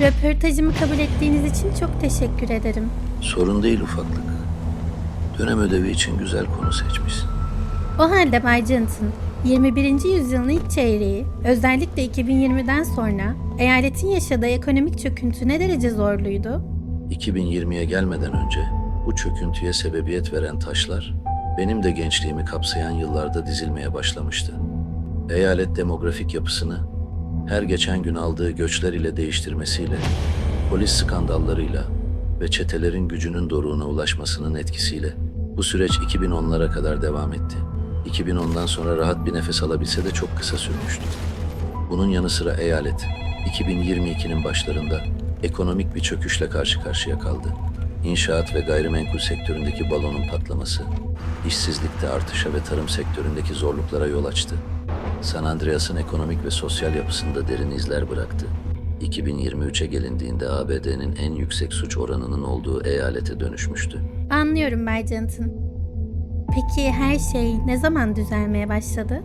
Röportajımı kabul ettiğiniz için çok teşekkür ederim. Sorun değil ufaklık. Dönem ödevi için güzel konu seçmişsin. O halde Bay Johnson, 21. yüzyılın ilk çeyreği, özellikle 2020'den sonra eyaletin yaşadığı ekonomik çöküntü ne derece zorluydu? 2020'ye gelmeden önce bu çöküntüye sebebiyet veren taşlar benim de gençliğimi kapsayan yıllarda dizilmeye başlamıştı. Eyalet demografik yapısını her geçen gün aldığı göçler ile değiştirmesiyle, polis skandallarıyla ve çetelerin gücünün doruğuna ulaşmasının etkisiyle bu süreç 2010'lara kadar devam etti. 2010'dan sonra rahat bir nefes alabilse de çok kısa sürmüştü. Bunun yanı sıra eyalet 2022'nin başlarında ekonomik bir çöküşle karşı karşıya kaldı. İnşaat ve gayrimenkul sektöründeki balonun patlaması, işsizlikte artışa ve tarım sektöründeki zorluklara yol açtı. San Andreas'ın ekonomik ve sosyal yapısında derin izler bıraktı. 2023'e gelindiğinde ABD'nin en yüksek suç oranının olduğu eyalete dönüşmüştü. Anlıyorum Bay Johnson. Peki her şey ne zaman düzelmeye başladı?